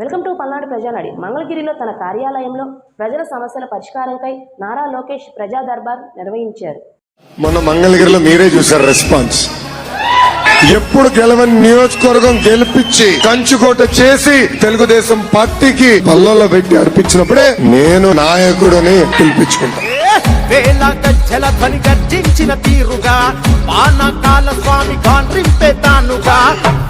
Welcome to Palnadu ప్రజానడి. మంగళగిరిలో తన కార్యాలయంలో ప్రజల సమస్యల పరిష్కారంకై నారా లోకేష్ ప్రజా దర్బార్ నిర్వహించారు. మొన్న మంగళగిరిలో మీరే చూసారు రెస్పాన్స్. ఎప్పుడు గెలవని నియోజకవర్గం గెలిపించి కంచుకోట చేసి తెలుగుదేశం పార్టీకి పల్లెల్లో పెట్టి అర్పించినప్పుడే నేను నాయకుడని పిలిపించుకుంటా. వేల గజ్జల ధ్వని గర్జించిన తీరుగా పానకాల స్వామి కాంట్రింపే తానుగా.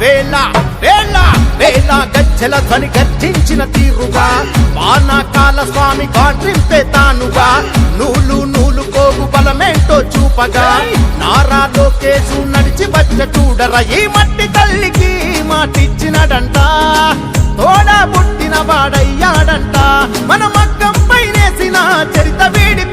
వేల వేల వేలా గజ్జల ధ్వని గర్జించిన తీరుగా. వానాకాల స్వామి కాంట్రింపే తానుగా. నూలు నూలు కోగు బలమేంటో చూపగా. నారా లోకేశు నడిచి వచ్చ చూడర ఈ మట్టి తల్లికి మాటిచ్చినడంట. తోడా పుట్టిన వాడయ్యాడంట. మన మగ్గం పైనేసిన చరిత వీడి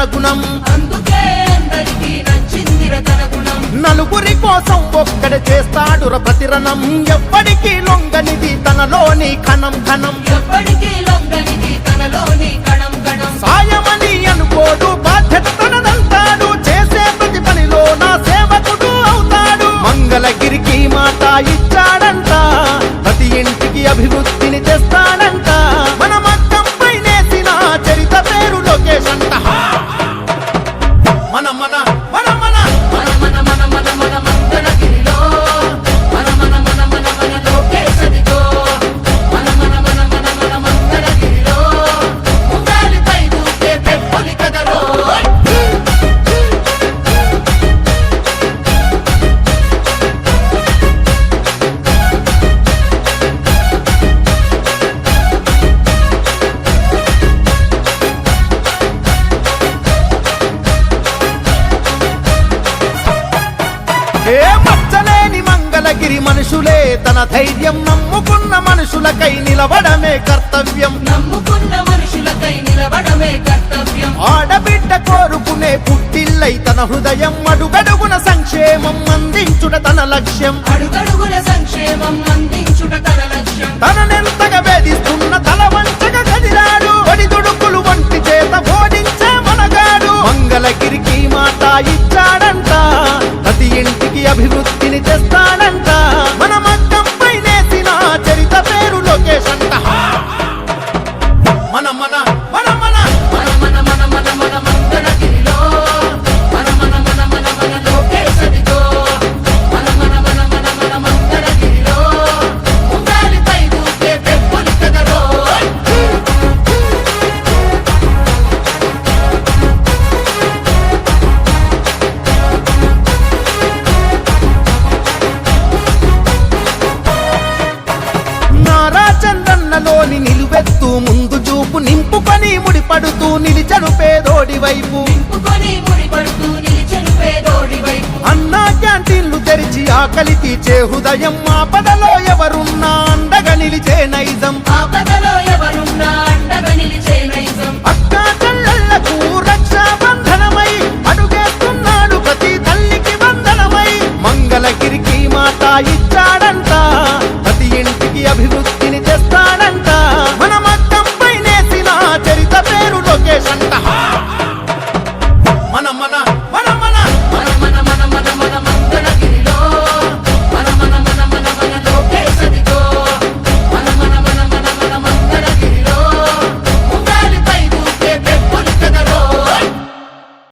తన గుణం. అందుకే అందరికీ నచ్చిందిర తన గుణం. నలుగురి కోసం ఒక్కడ చేస్తాడుర ప్రతిరణం. ఎప్పటికీ లొంగనిది తనలోని కణం కణం ఎప్పటికీ లొంగనిది తనలోని కణం కణం సాయమని ఏ మచ్చలేని మంగళగిరి మనుషులే తన ధైర్యం నమ్ముకున్న మనుషులకై నిలవడమే కర్తవ్యం. నమ్ముకున్న మనుషులకై నిలబడమే కర్తవ్యం. ఆడబిడ్డ కోరుకునే పుట్టిల్లై తన హృదయం అడుగడుగున సంక్షేమం అందించుట తన లక్ష్యం. అడుగడుగుల సంక్షేమం అందించుట తన లక్ష్యం. తననెంతగా వేధిస్తున్న నింపుకొని ముడిపడుతూ నిలిచను పేదోడి వైపు. అన్నా క్యాంటీన్లు తెరిచి ఆకలి తీచే హృదయం ఆపదలో ఎవరున్నా అండగా నిలిచే నైజం. అక్కా అడుగేస్తున్నాడు తల్లికి ప్రతి ఇంటికి అభివృద్ధి